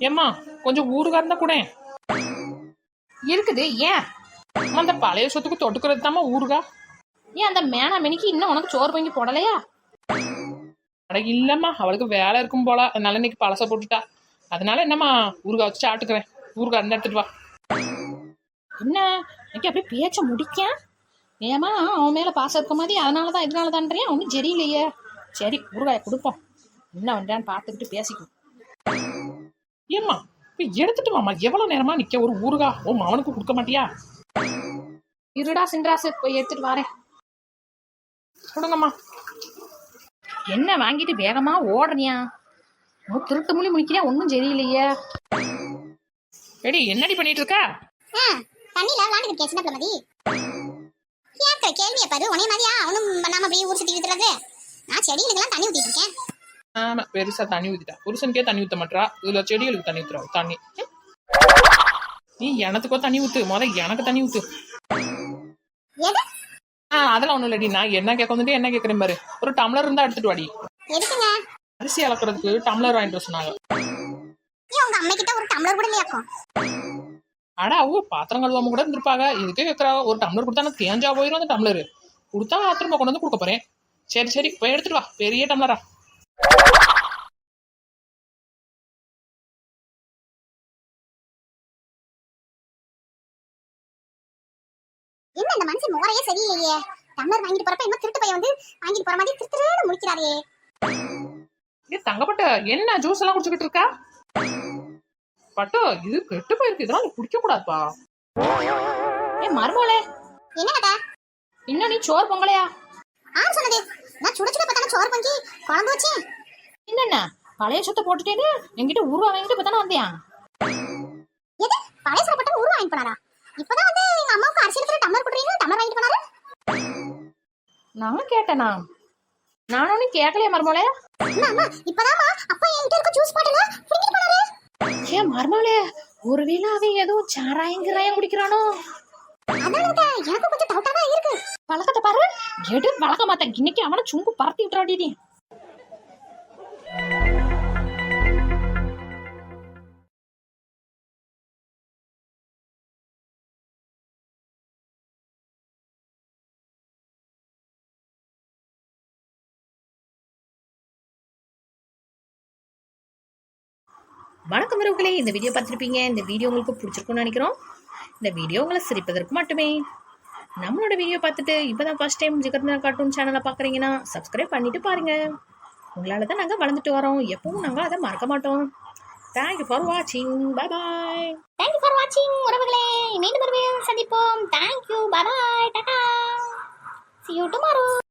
ஏம்மா கொஞ்சம் ஊறுகாய் இருந்தா கூட. இருக்குது ஏன்? அந்த பழைய சொத்துக்கு தொட்டுக்கிறது தாம்மா ஊறுகாய். ஏன் அந்த மேனா மெனிக்கு இன்னும் உனக்கு சோறு வாங்கி போடலையா? அட இல்லம்மா அவளுக்கு வேலை இருக்கும் போல. அதனால இன்னைக்கு பழச போட்டுட்டா. அதனால என்னம்மா ஊறுகாய் வச்சு சாப்பிட்டுக்கிறேன். ஊறுகாய் இருந்தா எடுத்துட்டு வா. என்ன? இன்னைக்கு அப்படியே பேச்ச முடிக்க ஏமா அவன் மேல பாசம் இருக்க மாதிரி அதனால தான் இதனால தான்றேன் ஒன்றும் சரியில்லையே. சரி ஊருகாயை கொடுப்போம். என்ன பண்ணுறான்னு பார்த்துக்கிட்டு பேசிக்கும் ஏம்மா போய் எடுத்துட்டு வாம்மா. எவ்வளவு நேரமா நிக்க? ஒரு ஊறுகாய் ஓ அவனுக்கு கொடுக்க மாட்டியா? இருடா சின்ராசு போய் எடுத்துட்டு வரேன். கொடுங்கம்மா. என்ன வாங்கிட்டு வேகமா ஓடுறியா? உன் திருட்டு மொழி முடிக்கிறியா ஒன்றும் சரியில்லையே. எடி என்னடி பண்ணிட்டு இருக்க தண்ணியில விளாண்டுக்கிட்டு சின்ன பிள்ளை கேட்கிற கேள்வியை பாரு. உனைய மாதிரியா? அவனும் பண்ணாம அப்படியே ஊர் சுத்தி விட்டுறது நான் செடிகளுக்கெல்லாம் தண்ணி ஊத்திட்டு இருக்கேன். ஆமா பெருசா தண்ணி ஊத்திட்டா. புருஷனுக்கே தண்ணி ஊத்த மாட்டா இதுல செடிகளுக்கு தண்ணி ஊத்துறா. தண்ணி. நீ எனத்துக்கோ தண்ணி ஊத்து. முத எனக்கு தண்ணி ஊத்து. எது? ஆ அதெல்லாம் ஒண்ணும் இல்லடி. நான் என்ன கேட்க வந்துட்டு என்ன கேட்கறேன் பாரு. ஒரு டம்ளர் இருந்தா எடுத்துட்டு வாடி. அரிசி அளக்குறதுக்கு டம்ளர் வாங்கிட்டு சொன்னாங்க. அட அவங்க பாத்திரம் கழுவாம கூட இருந்திருப்பாங்க. இதுக்கே கேட்கறாங்க ஒரு டம்ளர் கொடுத்தா தேஞ்சா போயிடும் அந்த டம்ளர். கொடுத்தா திரும்ப கொண்டு வந்து கொடுக்க போறேன். சரி சரி போய் எடுத்துட்டு வா. பெரிய டம்ளரா. என்ன இந்த மனுஷன் முறையே சரியில்லையே? டம்ளர் வாங்கிட்டு போறப்ப என்ன திருட்டு பையன் வந்து வாங்கிட்டு போற மாதிரி திருத்துறேன்னு முடிக்கிறாரே ஏ தங்கப்பட்ட என்ன ஜூஸ் எல்லாம் குடிச்சுக்கிட்டு இருக்கா? பட்டு இது கெட்டு போயிருக்கு. இதெல்லாம் நீ குடிக்க கூடாதுப்பா ஏ மருமோளே என்ன கதை இன்னும் நீ சோறு பொங்கலையா? ஆறு சொன்னது. நான் சுட சுட பார்த்தாலும் சோறு பொங்கி குழம்பு வச்சேன். என்னென்ன பழைய சொத்தை போட்டுட்டேன்னு என்கிட்ட உருவா வாங்கிட்டு தானே வந்தியா? எது? பழைய சாப்பிட்ட ஊர் வாங்கிட்டு போனாரா? இப்பதான் வந்து எங்க அம்மாவுக்கு அரிசி எடுத்துட்டு டம்ளர் கொடுறீங்க டம்ளர் வாங்கிட்டு போனாரு? நான் கேட்டேனா நானும் ஒன்றும் கேட்கலையே மருமோளே அம்மா அம்மா இப்பதாம்மா அப்பா என்கிட்ட இருக்க ஜூஸ் பாட்டில புடிங்கிட்டு போனாரு. ஏ மருமோளே ஒருவேளை அவன் ஏதோ சாராயம் கிராயம் குடிக்கிறானோ? அதான் கொஞ்சம் டவுட்டா தான் இருக்கு. பழக்கத்தை பாரு. எடு பழக்க மாட்டேன். இன்னைக்கு அவனை சுங்கு பறத்தி விட்டுறாடி வணக்கம் உறவுகளே. இந்த வீடியோ பார்த்துருப்பீங்க. இந்த வீடியோ உங்களுக்கு பிடிச்சிருக்கும்னு நினைக்கிறோம். இந்த வீடியோ உங்களை சிரிப்பதற்கு மட்டுமே. நம்மளோட வீடியோ பார்த்துட்டு இப்போ தான் ஃபஸ்ட் டைம் ஜிகர்னா கார்ட்டூன் சேனலை பார்க்குறீங்கன்னா சப்ஸ்கிரைப் பண்ணிவிட்டு பாருங்கள் உங்களால் தான் நாங்கள் வளர்ந்துட்டு வரோம். எப்பவும் நாங்கள் அதை மறக்க மாட்டோம். தேங்க்யூ ஃபார் வாட்சிங் பை பாய் தேங்க்யூ ஃபார் வாட்சிங் உறவுகளே. மீண்டும் ஒரு சந்திப்போம். Thank you bye tata see you tomorrow.